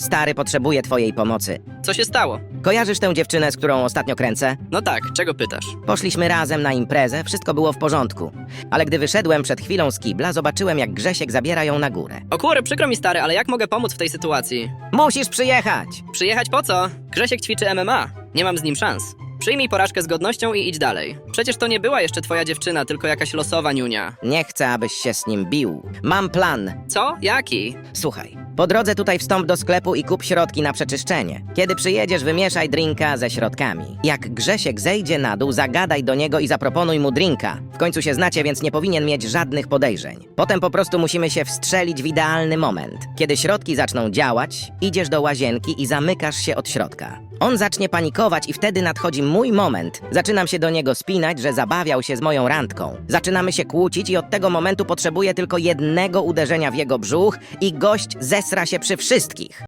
Stary potrzebuje twojej pomocy. Co się stało? Kojarzysz tę dziewczynę, z którą ostatnio kręcę? No tak, czego pytasz? Poszliśmy razem na imprezę, wszystko było w porządku. Ale gdy wyszedłem przed chwilą z kibla, zobaczyłem, jak Grzesiek zabiera ją na górę. O kury, przykro mi stary, ale jak mogę pomóc w tej sytuacji? Musisz przyjechać! Przyjechać po co? Grzesiek ćwiczy MMA. Nie mam z nim szans. Przyjmij porażkę z godnością i idź dalej. Przecież to nie była jeszcze twoja dziewczyna, tylko jakaś losowa niunia. Nie chcę, abyś się z nim bił. Mam plan. Co? Jaki? Słuchaj, po drodze tutaj wstąp do sklepu i kup środki na przeczyszczenie. Kiedy przyjedziesz, wymieszaj drinka ze środkami. Jak Grzesiek zejdzie na dół, zagadaj do niego i zaproponuj mu drinka. W końcu się znacie, więc nie powinien mieć żadnych podejrzeń. Potem po prostu musimy się wstrzelić w idealny moment. Kiedy środki zaczną działać, idziesz do łazienki i zamykasz się od środka. On zacznie panikować i wtedy nadchodzi mój moment. Zaczynam się do niego spinać, że zabawiał się z moją randką. Zaczynamy się kłócić i od tego momentu potrzebuję tylko jednego uderzenia w jego brzuch i gość zesra się przy wszystkich.